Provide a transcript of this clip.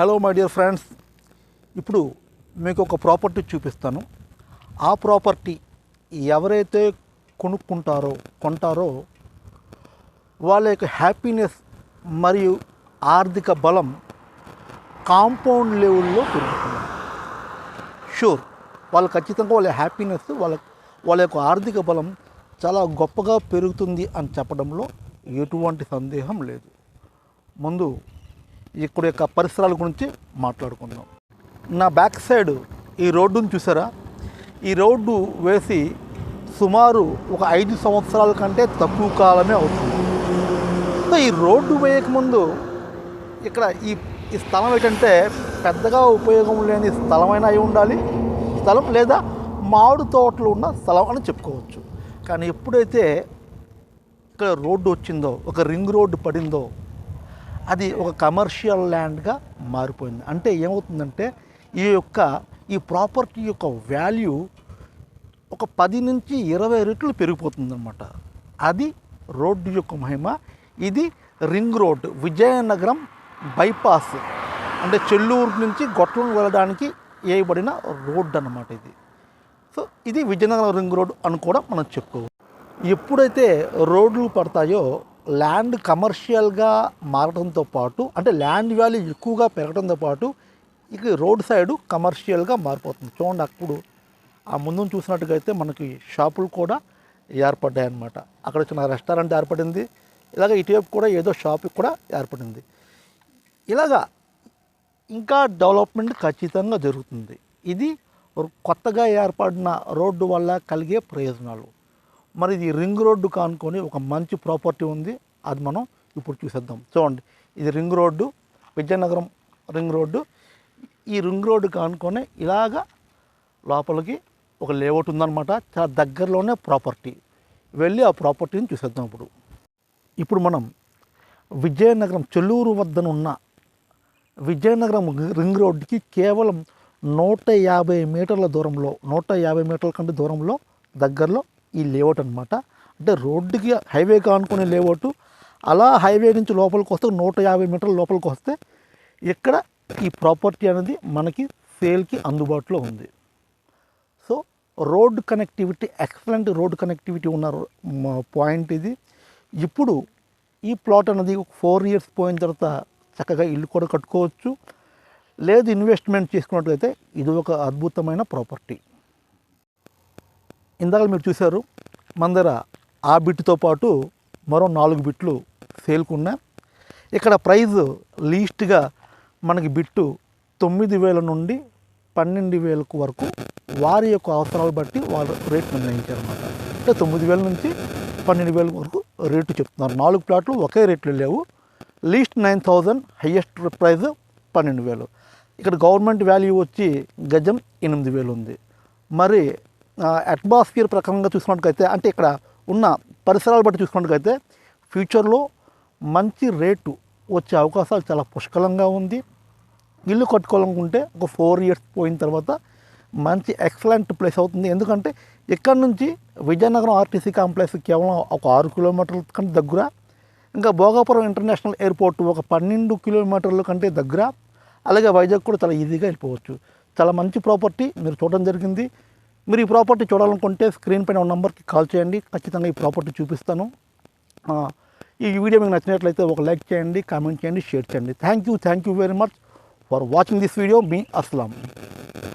Hello my dear friends ఇప్పుడు మీకు ఒక ప్రాపర్టీ చూపిస్తాను. ఆ ప్రాపర్టీ ఎవరైతే కొనుక్కుంటారో కొంటారో వాళ్ళ యొక్క హ్యాపీనెస్ మరియు ఆర్థిక బలం కాంపౌండ్ లెవెల్లో పెరుగుతుంది. షూర్ వాళ్ళు ఖచ్చితంగా వాళ్ళ హ్యాపీనెస్ వాళ్ళ వాళ్ళ యొక్క ఆర్థిక బలం చాలా గొప్పగా పెరుగుతుంది అని చెప్పడంలో ఎటువంటి సందేహం లేదు. ముందు ఇక్కడ యొక్క పరిసరాల గురించి మాట్లాడుకుందాం. నా బ్యాక్ సైడ్ ఈ రోడ్డును చూసారా? ఈ రోడ్డు వేసి సుమారు ఒక ఐదు సంవత్సరాల కంటే తక్కువ కాలమే అవుతుంది. సో ఈ రోడ్డు వేయకముందు ఇక్కడ ఈ ఈ స్థలం ఏంటంటే పెద్దగా ఉపయోగం లేని స్థలమైనా అయి ఉండాలి. స్థలం లేదా మామిడి తోటలు ఉన్న స్థలం అని చెప్పుకోవచ్చు. కానీ ఎప్పుడైతే ఇక్కడ రోడ్డు వచ్చిందో ఒక రింగ్ రోడ్డు పడిందో అది ఒక కమర్షియల్ ల్యాండ్గా మారిపోయింది. అంటే ఏమవుతుందంటే ఈ యొక్క ఈ ప్రాపర్టీ యొక్క వాల్యూ ఒక పది నుంచి ఇరవై రెట్లు పెరిగిపోతుందన్నమాట. అది రోడ్డు యొక్క మహిమ ఇది రింగ్ రోడ్ విజయనగరం బైపాస్ అంటే చెల్లూరు నుంచి గొట్టలు వెళ్ళడానికి వేయబడిన రోడ్డు అన్నమాట ఇది. సో ఇది విజయనగరం రింగ్ రోడ్ అని కూడా మనం చెప్పుకోవచ్చు. ఎప్పుడైతే రోడ్లు పడతాయో ల్యాండ్ కమర్షియల్గా మారడంతో పాటు అంటే ల్యాండ్ వాల్యూ ఎక్కువగా పెరగడంతో పాటు ఇక రోడ్ సైడు కమర్షియల్గా మారిపోతుంది. చూడండి అప్పుడు ఆ ముందు చూసినట్టుగా అయితే మనకి షాపులు కూడా ఏర్పడ్డాయి అన్నమాట అక్కడ చిన్న రెస్టారెంట్ ఏర్పడింది ఇలాగ ఇటువైపు కూడా ఏదో షాప్ కూడా ఏర్పడింది. ఇలాగా ఇంకా డెవలప్మెంట్ ఖచ్చితంగా జరుగుతుంది. ఇది కొత్తగా ఏర్పడిన రోడ్డు వల్ల కలిగే ప్రయోజనాలు. మరి ఇది రింగ్ రోడ్డు కానుకొని ఒక మంచి ప్రాపర్టీ ఉంది అది మనం ఇప్పుడు చూసేద్దాం. చూడండి ఇది ring road Vizianagaram ring road. ఈ రింగ్ రోడ్డు కానుకొని ఇలాగా లోపలికి ఒక లేఅవుట్ ఉందన్నమాట చాలా దగ్గరలోనే ప్రాపర్టీ వెళ్ళి ఆ ప్రాపర్టీని చూసేద్దాం ఇప్పుడు. ఇప్పుడు మనం విజయనగరం చెల్లూరు వద్దనున్న విజయనగరం రింగ్ రోడ్డుకి కేవలం నూట యాభై మీటర్ల దూరంలో నూట యాభై మీటర్ల కంటే దూరంలో దగ్గరలో ఈ లేఅవుట్ అనమాట అంటే రోడ్డుకి హైవేకి అనుకునే లేఅవుట్ అలా హైవే నుంచి లోపలికి వస్తే నూట యాభై మీటర్ల లోపలికి వస్తే ఇక్కడ ఈ ప్రాపర్టీ అనేది మనకి సేల్కి అందుబాటులో ఉంది. So road connectivity excellent road connectivity ఉన్న పాయింట్ ఇది. ఇప్పుడు ఈ ప్లాట్ అనేది ఫోర్ ఇయర్స్ పోయిన తర్వాత చక్కగా ఇల్లు కూడా కట్టుకోవచ్చు. లేదు ఇన్వెస్ట్మెంట్ చేసుకున్నట్లయితే ఇది ఒక అద్భుతమైన ప్రాపర్టీ ఇందాక మీరు చూశారు మన దగ్గర ఆ బిట్తో పాటు మరో నాలుగు బిట్లు సేల్కున్నా ఇక్కడ ప్రైజ్ లీస్ట్గా మనకి బిట్టు తొమ్మిది వేల నుండి పన్నెండు వేలకు వరకు వారి యొక్క అవసరాలు బట్టి వాళ్ళు రేట్ నిర్ణయించారన్నమాట. అంటే తొమ్మిది వేల నుంచి పన్నెండు వేల వరకు రేటు చెప్తున్నారు. నాలుగు ప్లాట్లు ఒకే రేట్లు లేవు. Least nine thousand highest price పన్నెండు వేలు. ఇక్కడ గవర్నమెంట్ వాల్యూ వచ్చి గజం ఎనిమిది వేలు ఉంది. మరి అట్మాస్ఫియర్ ప్రకారంగా చూసుకున్నట్టుకైతే అంటే ఇక్కడ ఉన్న పరిసరాలు బట్టి చూసుకున్నట్టుకైతే ఫ్యూచర్లో మంచి రేటు వచ్చే అవకాశాలు చాలా పుష్కలంగా ఉంది. ఇల్లు కట్టుకోవాలనుకుంటే ఒక ఫోర్ ఇయర్స్ పోయిన తర్వాత మంచి ఎక్సలెంట్ ప్లేస్ అవుతుంది. ఎందుకంటే ఇక్కడ నుంచి విజయనగరం ఆర్టీసీ కాంప్లెక్స్ కేవలం ఒక ఆరు కిలోమీటర్ల కంటే దగ్గర. ఇంకా భోగాపురం ఇంటర్నేషనల్ ఎయిర్పోర్ట్ ఒక పన్నెండు కిలోమీటర్ల కంటే దగ్గర. అలాగే వైజాగ్ కూడా చాలా ఈజీగా వెళ్ళిపోవచ్చు. చాలా మంచి ప్రాపర్టీ మీరు చూడడం జరిగింది. మీరు ఈ ప్రాపర్టీ చూడాలనుకుంటే స్క్రీన్ పైన ఉన్న నెంబర్కి కాల్ చేయండి. ఖచ్చితంగా ఈ ప్రాపర్టీ చూపిస్తాను. ఈ వీడియో మీకు నచ్చినట్లయితే ఒక లైక్ చేయండి కామెంట్ చేయండి షేర్ చేయండి. Thank you thank you very much for watching this video me Aslam.